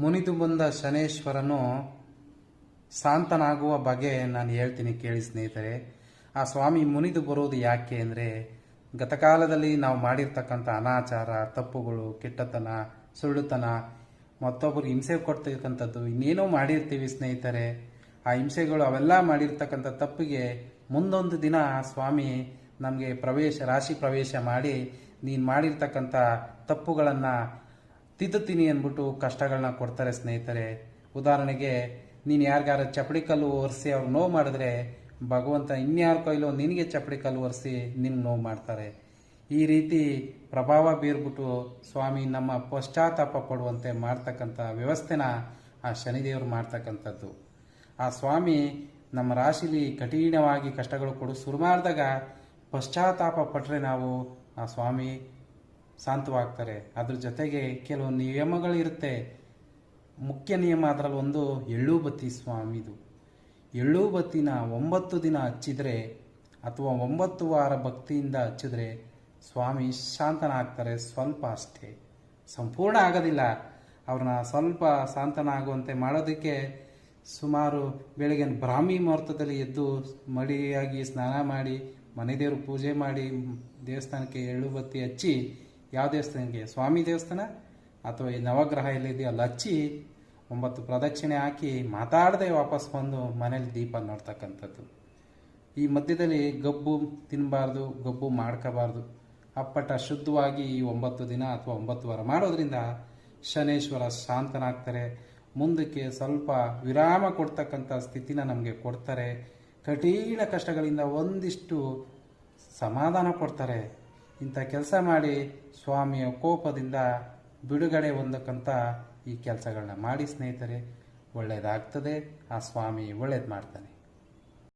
ಮುನಿದು ಬಂದ ಶನೇಶ್ವರನು ಶಾಂತನಾಗುವ ಬಗ್ಗೆ ನಾನು ಹೇಳ್ತೀನಿ ಕೇಳಿ ಸ್ನೇಹಿತರೆ. ಆ ಸ್ವಾಮಿ ಮುನಿದು ಬರೋದು ಯಾಕೆ ಅಂದರೆ, ಗತಕಾಲದಲ್ಲಿ ನಾವು ಮಾಡಿರ್ತಕ್ಕಂಥ ಅನಾಚಾರ, ತಪ್ಪುಗಳು, ಕೆಟ್ಟತನ, ಸುಳ್ಳುತನ, ಮತ್ತೊಬ್ಬರು ಹಿಂಸೆ ಕೊಡ್ತಕ್ಕಂಥದ್ದು ಇನ್ನೇನೋ ಮಾಡಿರ್ತೀವಿ ಸ್ನೇಹಿತರೆ. ಆ ಹಿಂಸೆಗಳು ಅವೆಲ್ಲ ಮಾಡಿರ್ತಕ್ಕಂಥ ತಪ್ಪಿಗೆ ಮುಂದೊಂದು ದಿನ ಸ್ವಾಮಿ ನಮಗೆ ಪ್ರವೇಶ, ರಾಶಿ ಪ್ರವೇಶ ಮಾಡಿ ನೀನು ಮಾಡಿರ್ತಕ್ಕಂಥ ತಪ್ಪುಗಳನ್ನು ತಿದ್ದುತ್ತೀನಿ ಅಂದ್ಬಿಟ್ಟು ಕಷ್ಟಗಳನ್ನ ಕೊಡ್ತಾರೆ ಸ್ನೇಹಿತರೆ. ಉದಾಹರಣೆಗೆ, ನೀನು ಯಾರಿಗಾರ ಚಪ್ಪಡಿ ಕಲ್ಲು ಒರೆಸಿ ಅವ್ರು ನೋವು ಮಾಡಿದ್ರೆ, ಭಗವಂತ ಇನ್ಯಾರ ಕೈಲೋ ನಿನಗೆ ಚಪ್ಪಡಿ ಕಲ್ಲು ಒರೆಸಿ ನಿನ್ಗೆ ನೋವು ಮಾಡ್ತಾರೆ. ಈ ರೀತಿ ಪ್ರಭಾವ ಬೀರ್ಬಿಟ್ಟು ಸ್ವಾಮಿ ನಮ್ಮ ಪಶ್ಚಾತ್ತಾಪ ಪಡುವಂತೆ ಮಾಡ್ತಕ್ಕಂಥ ವ್ಯವಸ್ಥೆನ ಆ ಶನಿದೇವರು ಮಾಡ್ತಕ್ಕಂಥದ್ದು. ಆ ಸ್ವಾಮಿ ನಮ್ಮ ರಾಶಿಲಿ ಕಠಿಣವಾಗಿ ಕಷ್ಟಗಳು ಕೊಡು ಶುರು ಮಾಡಿದಾಗ ಪಶ್ಚಾತ್ತಾಪ ಪಟ್ಟರೆ ನಾವು ಆ ಸ್ವಾಮಿ ಶಾಂತವಾಗ್ತಾರೆ ಅದ್ರ ಜೊತೆಗೆ ಕೆಲವು ನಿಯಮಗಳಿರುತ್ತೆ. ಮುಖ್ಯ ನಿಯಮ ಅದರಲ್ಲಿ ಒಂದು ಎಳ್ಳು ಬತ್ತಿ ಸ್ವಾಮಿದು. ಎಳ್ಳು ಬತ್ತಿನ ಒಂಬತ್ತು ದಿನ ಹಚ್ಚಿದರೆ ಅಥವಾ ಒಂಬತ್ತು ವಾರ ಭಕ್ತಿಯಿಂದ ಹಚ್ಚಿದ್ರೆ ಸ್ವಾಮಿ ಶಾಂತನಾಗ್ತಾರೆ ಸ್ವಲ್ಪ ಅಷ್ಟೇ. ಸಂಪೂರ್ಣ ಆಗೋದಿಲ್ಲ. ಅವ್ರನ್ನ ಸ್ವಲ್ಪ ಶಾಂತನ ಆಗುವಂತೆ ಮಾಡೋದಕ್ಕೆ ಸುಮಾರು ಬೆಳಗ್ಗೆ ಬ್ರಾಹ್ಮಿ ಮುಹೂರ್ತದಲ್ಲಿ ಎದ್ದು ಮಡಿಯಾಗಿ ಸ್ನಾನ ಮಾಡಿ, ಮನೆ ದೇವ್ರ ಪೂಜೆ ಮಾಡಿ, ದೇವಸ್ಥಾನಕ್ಕೆ ಎಳ್ಳು ಬತ್ತಿ ಹಚ್ಚಿ ಯಾವ ದೇವಸ್ಥಾನಕ್ಕೆ? ಸ್ವಾಮಿ ದೇವಸ್ಥಾನ ಅಥವಾ ಈ ನವಗ್ರಹ ಎಲ್ಲಿದೆಯೋ ಅಲ್ಲಿ ಹಚ್ಚಿ ಒಂಬತ್ತು ಪ್ರದಕ್ಷಿಣೆ ಹಾಕಿ ಮಾತಾಡದೆ ವಾಪಸ್ ಬಂದು ಮನೇಲಿ ದೀಪ ನೋಡ್ತಕ್ಕಂಥದ್ದು. ಈ ಮಧ್ಯದಲ್ಲಿ ಗಬ್ಬು ತಿನ್ನಬಾರ್ದು ಗಬ್ಬು ಮಾಡ್ಕೋಬಾರ್ದು. ಅಪ್ಪಟ ಶುದ್ಧವಾಗಿ ಈ ಒಂಬತ್ತು ದಿನ ಅಥವಾ ಒಂಬತ್ತು ವಾರ ಮಾಡೋದ್ರಿಂದ ಶನೇಶ್ವರ ಶಾಂತನಾಗ್ತಾರೆ. ಮುಂದಕ್ಕೆ ಸ್ವಲ್ಪ ವಿರಾಮ ಕೊಡ್ತಕ್ಕಂಥ ಸ್ಥಿತಿನ ನಮಗೆ ಕೊಡ್ತಾರೆ. ಕಠಿಣ ಕಷ್ಟಗಳಿಂದ ಒಂದಿಷ್ಟು ಸಮಾಧಾನ ಕೊಡ್ತಾರೆ. ಇಂಥ ಕೆಲಸ ಮಾಡಿ ಸ್ವಾಮಿಯ ಕೋಪದಿಂದ ಬಿಡುಗಡೆ ಹೊಂದಕ್ಕಂಥ ಈ ಕೆಲಸಗಳನ್ನ ಮಾಡಿ ಸ್ನೇಹಿತರೆ ಒಳ್ಳೆಯದಾಗ್ತದೆ ಆ ಸ್ವಾಮಿ ಒಳ್ಳೇದು ಮಾಡ್ತಾನೆ.